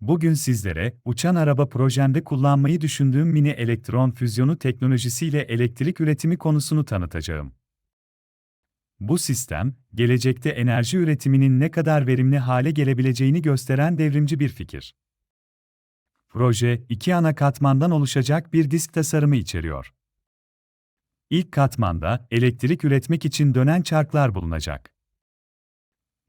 Bugün sizlere uçan araba projemde kullanmayı düşündüğüm mini elektron füzyonu teknolojisiyle elektrik üretimi konusunu tanıtacağım. Bu sistem, gelecekte enerji üretiminin ne kadar verimli hale gelebileceğini gösteren devrimci bir fikir. Proje, iki ana katmandan oluşacak bir disk tasarımı içeriyor. İlk katmanda elektrik üretmek için dönen çarklar bulunacak.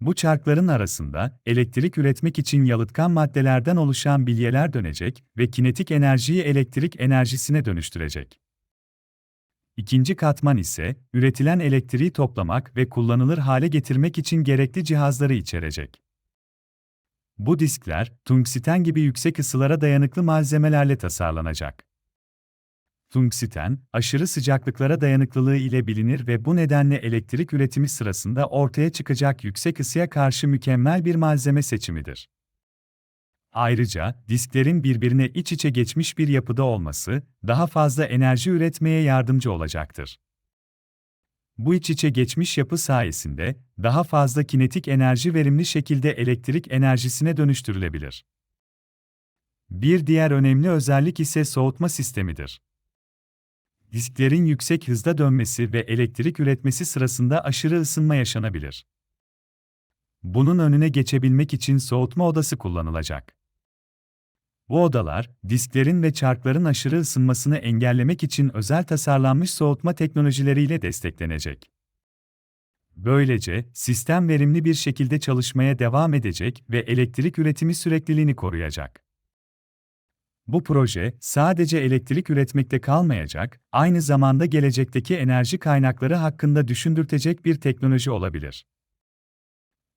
Bu çarkların arasında elektrik üretmek için yalıtkan maddelerden oluşan bilyeler dönecek ve kinetik enerjiyi elektrik enerjisine dönüştürecek. İkinci katman ise üretilen elektriği toplamak ve kullanılır hale getirmek için gerekli cihazları içerecek. Bu diskler tungsten gibi yüksek ısılara dayanıklı malzemelerle tasarlanacak. Tungsten, aşırı sıcaklıklara dayanıklılığı ile bilinir ve bu nedenle elektrik üretimi sırasında ortaya çıkacak yüksek ısıya karşı mükemmel bir malzeme seçimidir. Ayrıca, disklerin birbirine iç içe geçmiş bir yapıda olması, daha fazla enerji üretmeye yardımcı olacaktır. Bu iç içe geçmiş yapı sayesinde, daha fazla kinetik enerji verimli şekilde elektrik enerjisine dönüştürülebilir. Bir diğer önemli özellik ise soğutma sistemidir. Disklerin yüksek hızda dönmesi ve elektrik üretmesi sırasında aşırı ısınma yaşanabilir. Bunun önüne geçebilmek için soğutma odası kullanılacak. Bu odalar, disklerin ve çarkların aşırı ısınmasını engellemek için özel tasarlanmış soğutma teknolojileriyle desteklenecek. Böylece, sistem verimli bir şekilde çalışmaya devam edecek ve elektrik üretimi sürekliliğini koruyacak. Bu proje sadece elektrik üretmekte kalmayacak, aynı zamanda gelecekteki enerji kaynakları hakkında düşündürtecek bir teknoloji olabilir.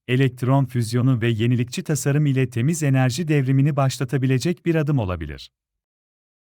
Elektron füzyonu ve yenilikçi tasarım ile temiz enerji devrimini başlatabilecek bir adım olabilir.